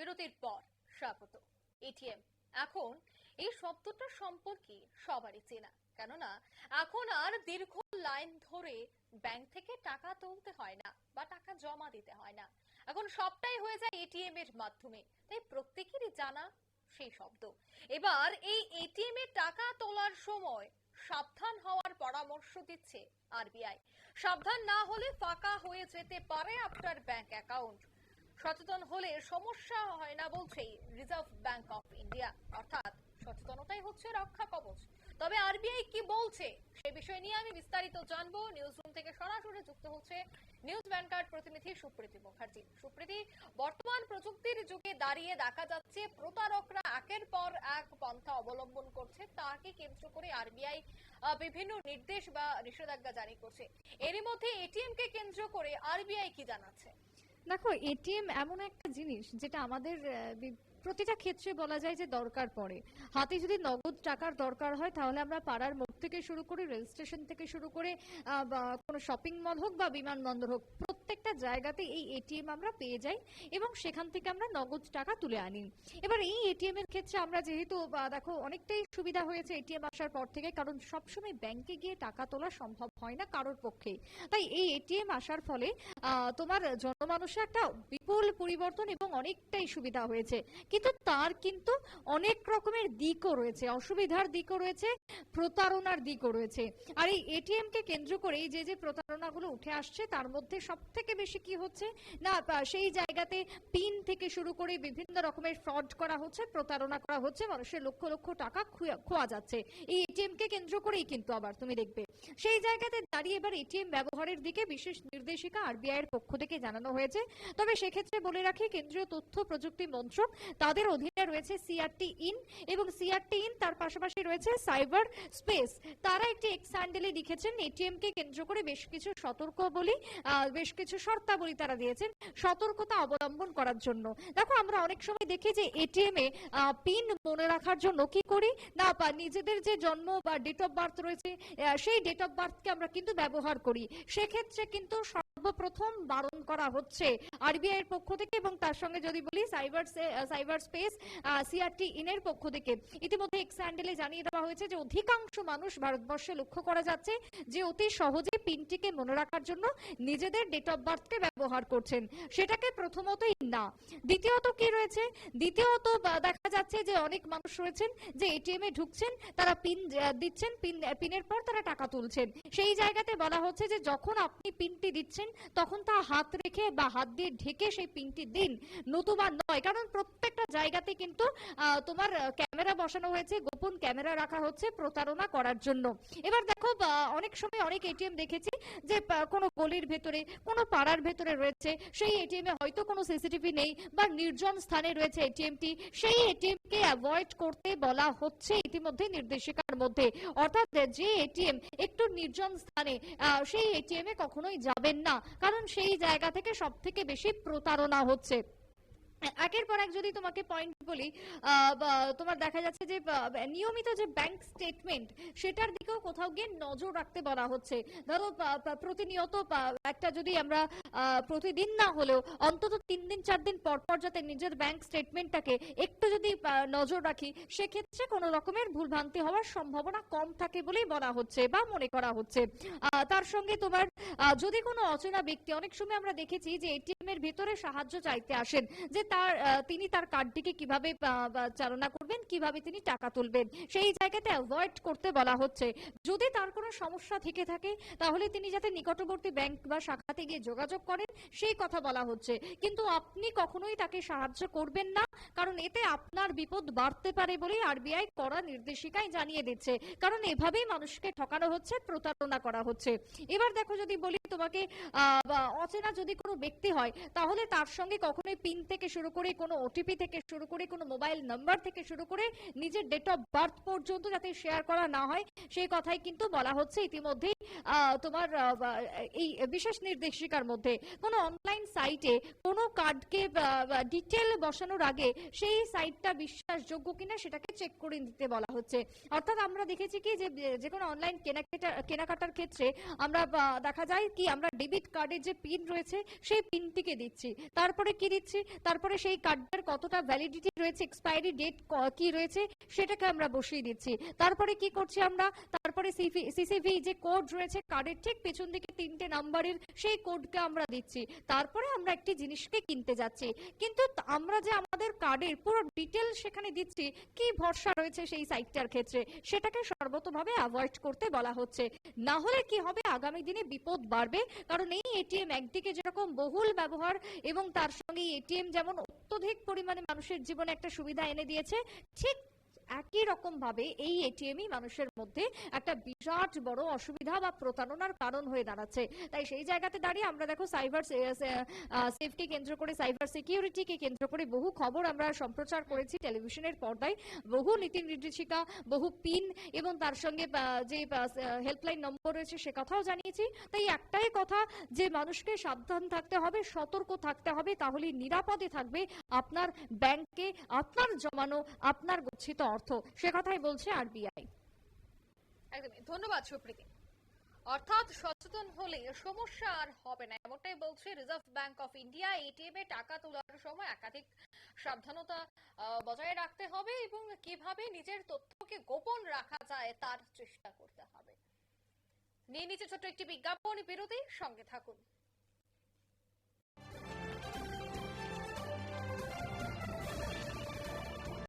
বিরতির পর স্বাগত। এটিএম এখন এই শব্দটা সম্পর্কে সবারই চেনা। কেননা, এখন আর দীর্ঘ লাইন ধরে ব্যাংক থেকে টাকা তুলতে হয় না বা টাকা জমা দিতে হয় না। এখন সবটাই হয়ে যায় এটিএম এর মাধ্যমে। তাই প্রত্যেকেরই জানা সেই শব্দ। এবার এই এটিএম এ টাকা তোলার সময় সাবধান হওয়ার পরামর্শ দিচ্ছে আরবিআই সাবধান না হলে ফাঁকা হয়ে যেতে পারে আপনার ব্যাংক অ্যাকাউন্ট। সচেতন হলে সমস্যা হয় না বলছে রিজার্ভ ব্যাংক অফ ইন্ডিয়া অর্থাৎ সচেতনতাই হচ্ছে রক্ষা কবচ। তবে আরবিআই কি বলছে সে বিষয় নিয়ে আমি বিস্তারিত জানব। নিউজ রুম থেকে সরাসরি যুক্ত হচ্ছে নিউজ ভ্যানগার্ড প্রতিনিধি সুপ্রীতি মুখার্জি। সুপ্রীতি, বর্তমান প্রযুক্তির যুগে দাঁড়িয়ে দেখা যাচ্ছে প্রতারকরা একের পর এক পন্থা অবলম্বন করছে। তাকে কেন্দ্র করে আরবিআই বিভিন্ন নির্দেশ বা নিষেধাজ্ঞা জারি করছে। এরই মধ্যে এটিএম কে কেন্দ্র করে আরবিআই কি জানাচ্ছে? দেখো এটিএম এমন একটা জিনিস যেটা আমাদের প্রতিটা ক্ষেত্রে বলা যায় যে দরকার পড়ে। হাতে যদি নগদ টাকার দরকার হয়, তাহলে আমরা পাড়ার মোড় থেকে শুরু করে, রেল স্টেশন থেকে শুরু করে কোনো শপিং মল হোক বা বিমানবন্দর হোক প্রত্যেকটা জায়গাতে এই এটিএম আমরা পেয়ে যাই এবং সেখান থেকে আমরা নগদ টাকা তুলে আনি। এবার এই এটিএম এর ক্ষেত্রে আমরা যেহেতু দেখো, অনেকটাই সুবিধা হয়েছে এটিএম আসার পর থেকে, কারণ সবসময় ব্যাংকে গিয়ে টাকা তোলা সম্ভব হয় না কারোর পক্ষে। তাই এই এটিএম আসার ফলে তোমার জনমানুষে একটা বিপুল পরিবর্তন এবং অনেকটাই সুবিধা হয়েছে। কিন্তু তার কিন্তু অনেক রকমের দিকও রয়েছে, অসুবিধার দিকও রয়েছে, প্রতারণার দিকও রয়েছে। আর এই এটিএম কে কেন্দ্র করেই যে যে প্রতারণাগুলো উঠে আসছে, তার মধ্যে সব থেকে বেশি কি হচ্ছে? না সেই জায়গাতে পিন থেকে শুরু করে বিভিন্ন রকমের ফ্রড করা হচ্ছে, প্রতারণা করা হচ্ছে, মানুষের লক্ষ লক্ষ টাকা খোয়া যাচ্ছে। এই এটিএম কে কেন্দ্র করেই কিন্তু আবার তুমি দেখবে। সেই জায়গাতে দাঁড়িয়ে এবার এটিএম ব্যবহারের দিকে বিশেষ নির্দেশিকা আরবিআই এর পক্ষ থেকে জানানো হয়েছে। তবে সেক্ষেত্রে বলে রাখি, কেন্দ্রীয় তথ্য প্রযুক্তি মন্ত্রক তাদের অধীনে রয়েছে সিআরটি ইন এবং সিআরটি ইন তার পাশাপাশি রয়েছে সাইবার স্পেস তারা একটি এক্স হ্যান্ডেলে লিখেছেন এটিএম কে কেন্দ্র করে বেশ কিছু সতর্ক বলি বেশ কিছু শর্তাবলী তারা দিয়েছেন সতর্কতা অবলম্বন করার জন্য। দেখো, আমরা অনেক সময় দেখি যে এটিএম এ পিন মনে রাখার জন্য কি করি? না নিজেদের যে জন্ম বা ডেট অফ বার্থ রয়েছে সেই ডেট অফ বার্থকে আমরা কিন্তু ব্যবহার করি। সেক্ষেত্রে কিন্তু সর্বপ্রথম বারণ করা হচ্ছে আরবিআই এর পক্ষ থেকে এবং তার সঙ্গে যদি বলি সাইবার সাইবার স্পেস সিআরটি ইনের পক্ষ থেকে। ইতিমধ্যে এক্স হ্যান্ডেলে জানিয়ে দেওয়া হয়েছে যে অধিকাংশ মানুষ ভারতবর্ষে লক্ষ্য করা যাচ্ছে যে অতি সহজে পিনটিকে মনে রাখার জন্য নিজেদের ডেট অফ বার্থকে ব্যবহার করছেন। সেটাকে প্রথমতই না। দ্বিতীয়ত কি রয়েছে? দ্বিতীয়ত দেখা যাচ্ছে যে অনেক মানুষ রয়েছেন যে এটিএম এ ঢুকছেন, তারা পিন দিচ্ছেন, পিন পিনের পর তারা টাকা তুলছেন। সেই জায়গাতে বলা হচ্ছে যে যখন আপনি পিনটি দিচ্ছেন, তখন তা হাত রেখে বা হাত দিয়ে ঢেকে সেই পিনটি দিন, নতুবা নয়। কারণ প্রত্যেকটা জায়গাতে কিন্তু তোমার ক্যামেরা বসানো হয়েছে, গোপন ক্যামেরা রাখা হচ্ছে প্রতারণা করার জন্য। এবার দেখো অনেক সময় অনেক এটিএম দেখেছি যে কোনো গলির ভেতরে, কোনো পাড়ার ভেতরে রয়েছে, সেই এটিএম এ হয়তো কোনো সিসিটিভি নেই বা নির্জন স্থানে রয়েছে এটিএমটি সেই এটিএম কে অ্যাভয়েড করতে বলা হচ্ছে ইতিমধ্যে নির্দেশিকার মধ্যে। অর্থাৎ যে এটিএম একটু নির্জন স্থানে সেই এটিএম এ কখনোই যাবেন না। কারণ সেই জায়গা থেকে সব থেকে বেশি প্রতারণা হচ্ছে। একের পর এক যদি তোমাকে পয়েন্ট বলি তোমার দেখা যাচ্ছে যে নিয়মিত যে ব্যাংক স্টেটমেন্ট সেটার দিকেও কোথাও গিয়ে নজর রাখতে বলা হচ্ছে। ধরো প্রতিনিয়ত একটা যদি আমরা প্রতিদিন না হলেও, অন্তত তিন দিন, চার দিন পর পর যাতে নিজের ব্যাংক স্টেটমেন্টটাকে একটু যদি নজর রাখি, সেক্ষেত্রে কোনো রকমের ভুলভ্রান্তি হওয়ার সম্ভাবনা কম থাকে বলেই বলা হচ্ছে বা মনে করা হচ্ছে। তার সঙ্গে তোমার যদি কোনো অচেনা ব্যক্তি, অনেক সময় আমরা দেখেছি যে এটিএম এর ভিতরে সাহায্য চাইতে আসেন, যে তার তিনি তার কার্ডটিকে কীভাবে চালনা করবেন, কীভাবে তিনি টাকা তুলবেন, সেই জায়গাতে অ্যাভয়েড করতে বলা হচ্ছে। যদি তার কোনো সমস্যা থেকে থাকে, তাহলে তিনি যাতে নিকটবর্তী ব্যাংক বা শাখাতে গিয়ে যোগাযোগ করেন, সেই কথা বলা হচ্ছে। কিন্তু আপনি কখনোই তাকে সাহায্য করবেন না, কারণ এতে আপনার বিপদ বাড়তে পারে বলেই আরবিআই কড়া নির্দেশিকায় জানিয়ে দিচ্ছে। কারণ এভাবেই মানুষকে ঠকানো হচ্ছে, প্রতারণা করা হচ্ছে। এবার দেখো যদি বলি তোমাকে অচেনা যদি কোনো ব্যক্তি হয়, তাহলে তার সঙ্গে কখনোই পিন থেকে শুরু করে, কোনো ওটিপি থেকে শুরু করে, কোনো মোবাইল নাম্বার থেকে শুরু করে নিজের ডেট অফ বার্থ পর্যন্ত যাতে শেয়ার করা না হয়, সেই কথাই কিন্তু বলা হচ্ছে। ইতিমধ্যেই তোমার এই বিশেষ নির্দেশ নির্দেশিকার মধ্যে। কোনো অনলাইন সাইটে কোনো কার্ডকে ডিটেল বসানোর আগে সেই সাইটটা বিশ্বাসযোগ্য কিনা সেটাকে চেক করে দিতে বলা হচ্ছে। অর্থাৎ আমরা দেখেছি কি যে যে কোনো অনলাইন কেনাকাটা, কেনাকাটার ক্ষেত্রে আমরা দেখা যায় কি আমরা ডেবিট কার্ডের যে পিন রয়েছে সেই পিনটিকে দিচ্ছি। তারপরে কি দিচ্ছি? তারপরে সেই কার্ডটার কতটা ভ্যালিডিটি রয়েছে এক্সপায়ারি ডেট কি রয়েছে সেটাকে আমরা বসিয়ে দিচ্ছি। তারপরে কি করছি আমরা? তারপরে সিসিভি যে কোড রয়েছে কার্ডের ঠিক পেছন দিকে তিনটে নাম্বারের সেই কোডকে আমরা দিচ্ছি। তারপরে আমরা একটি জিনিসকে কিনতে যাচ্ছি। কিন্তু আমরা যে আমাদের কার্ডের পুরো ডিটেল সেখানে দিচ্ছি, কি ভরসা রয়েছে সেই সাইটটার ক্ষেত্রে, সেটাকে সর্বতভাবে অ্যাভয়েড করতে বলা হচ্ছে। না হলে কি হবে? আগামী দিনে বিপদ বাড়বে। কারণ এই এটিএম একদিকে যেরকম বহুল ব্যবহার এবং তার সঙ্গে এটিএম যেমন অত্যধিক পরিমাণে মানুষের জীবনে একটা সুবিধা এনে দিয়েছে, ঠিক একই রকম ভাবে এই এটিএমই মানুষের মধ্যে একটা বিরাট বড় অসুবিধা বা প্রতারণার কারণ হয়ে দাঁড়াচ্ছে। তাই সেই জায়গাতে দাঁড়িয়ে আমরা দেখো সাইবার সেফটি কেন্দ্র করে সাইবার সিকিউরিটিকে কেন্দ্র করে বহু খবর আমরা সম্প্রচার করেছি টেলিভিশনের পর্দায়। বহু নীতি নির্দেশিকা, বহু পিন এবং তার সঙ্গে যে হেল্পলাইন নম্বর রয়েছে সে কথাও জানিয়েছি। তাই একটাই কথা, যে মানুষকে সাবধান থাকতে হবে, সতর্ক থাকতে হবে তাহলে নিরাপদে থাকবে আপনার ব্যাংকে আপনার জমানো, আপনার গচ্ছিত অর্থ। সে কথাই বলছে আরবিআই একদমই। ধন্যবাদ, সুপ্রীতি। অর্থাৎ সচেতন হলে সমস্যা আর হবে না। এমনটাই বলছে Reserve Bank of India ATM এ টাকা তোলার সময় একাধিক সাবধানতা বজায় রাখতে হবে এবং কীভাবে নিজের তথ্যকে গোপন রাখা যায় তার চেষ্টা করতে হবে। নিয়ে নিচে ছোট্ট একটি বিজ্ঞাপন। বিরতি সঙ্গে থাকুন।